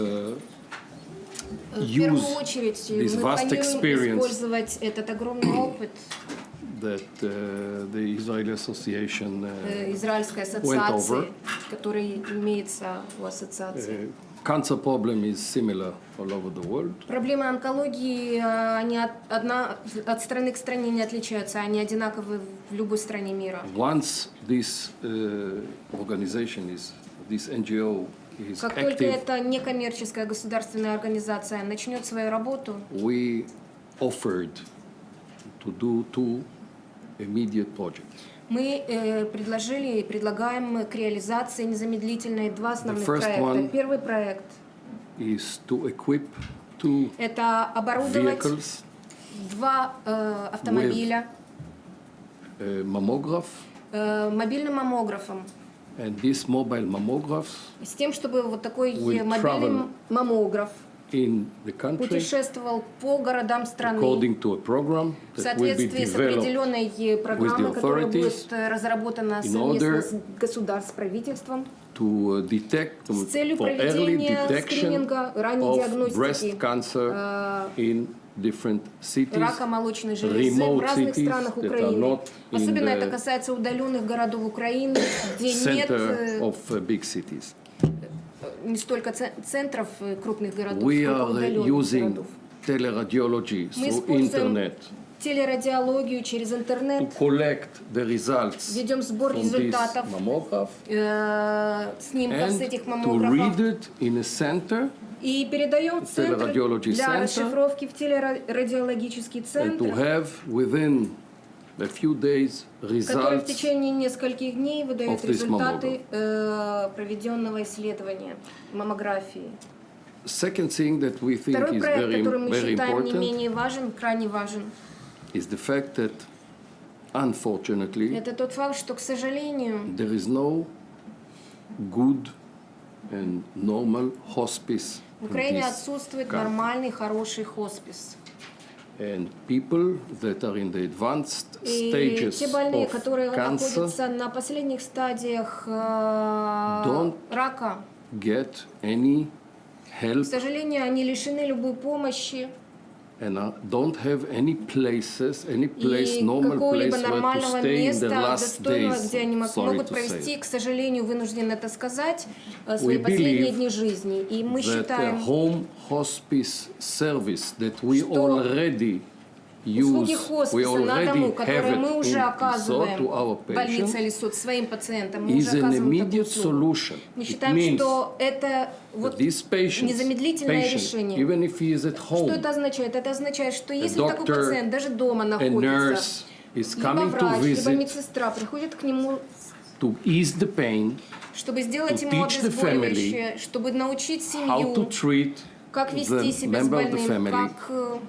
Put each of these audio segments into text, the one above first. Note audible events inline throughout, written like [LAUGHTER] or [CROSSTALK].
В первую очередь мы планируем использовать этот огромный [CLEARS THROAT] опыт that uh, the Israeli Association uh, э, израильской ассоциации, который имеется у ассоциации. uh, cancer problem is similar all over the world. Проблемы онкологии, э, они от, одна, от страны к стране не отличаются, они одинаковы в любой стране мира. Once this uh, organization is, this NGO Как только эта некоммерческая государственная организация начнет свою работу, we offered to do two immediate projects. мы э, предложили и предлагаем к реализации незамедлительной два основных проекта. Первый проект Is to equip two – это оборудовать vehicles, два э, автомобиля uh, mammograph, э, мобильным маммографом, and these mobile mammographs с тем, чтобы вот такой Will мобильный travel маммограф in the country путешествовал по городам страны. according to a program в that will be соответствии с developed определенной э, программой, the которая authorities будет э, разработана in совместно с государством, с правительством, to uh, detect с целью for early проведения detection скрининга, ранней of диагностики breast cancer э, in different cities. рака молочной железы в разных cities странах Украины. Особенно это касается удаленных городов Украины, где нет э, of uh, big cities. не столько центров э, крупных городов, We сколько are uh, удаленных using городов. teleradiology Мы through используем internet телерадиологию через to интернет, collect the results ведем сбор результатов, э, снимков с этих to маммографов read it in a center и передаем в центр для расшифровки в телерадиологический центр, который в течение нескольких дней выдает результаты э, проведенного исследования маммографии. Second thing that we think Второй is проект, very, который мы very считаем не менее важен, крайне важен, is the fact that unfortunately это тот факт, что, к сожалению, there is no good and normal hospice в in Украине this отсутствует country. нормальный, хороший хоспис. And people that are in the advanced И stages те больные, of которые cancer находятся на последних стадиях э, Don't рака, get any к help сожалению, они лишены любой помощи and uh, don't have any places, any place, и normal какого-либо place where to нормального stay in места, the last достойного, days. где они мог- Sorry могут to провести, say. к сожалению, вынуждены это сказать, э, свои We последние believe дни жизни. И мы that the считаем, home hospice service that we Что already услуги use, we хосписа на already дому, have которые мы it уже in ISO оказываем to our в больнице patients, или суд своим пациентам, мы is уже an оказываем такую immediate услугу. solution. Мы It считаем, means что это that вот these patients, незамедлительное patient, решение. even if he is at Что home, это означает? Это означает, что если такой doctor, пациент даже дома a находится, nurse is либо coming to врач, либо visit медсестра приходит к нему, to ease the pain, чтобы сделать to ему teach the обезболивающее, чтобы научить how to семью, treat как вести the себя с member of the больным, family. как...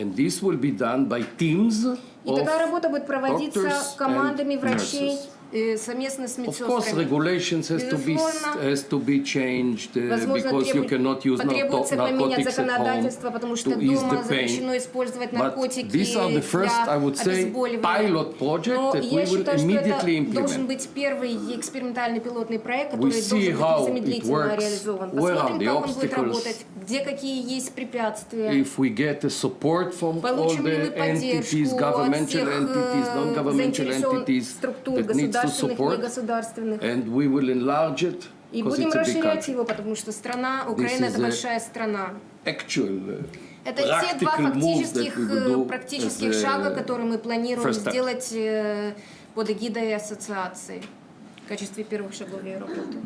э, And this will be done by teams И of такая работа будет проводиться doctors командами and врачей nurses. э, совместно с Of course, медсестрами. regulations has to be Безусловно, has to be changed uh, Возможно, because you требу- cannot use потребуется narco- поменять narcotics at home законодательство, потому что to ease дома the pain. запрещено использовать But наркотики these are the first, I would для say, обезболивания. pilot project Но that я we will считаю, что immediately это должен implement. быть первый экспериментальный пилотный проект, We который see должен быть how it незамедлительно works, реализован. where are Посмотрим, the как он будет obstacles. работать, где какие есть препятствия. If we get the support from all Получим ли мы the entities, поддержку от governmental всех entities, э, non-governmental заинтересованных entities структур, that needs to государственных, негосударственных. and we will enlarge it И будем расширять его, потому что страна, Украина это большая страна. Actual uh, Это те два фактических, э, практических шага, которые мы планируем сделать э, под эгидой ассоциации в качестве первых шагов ее работы.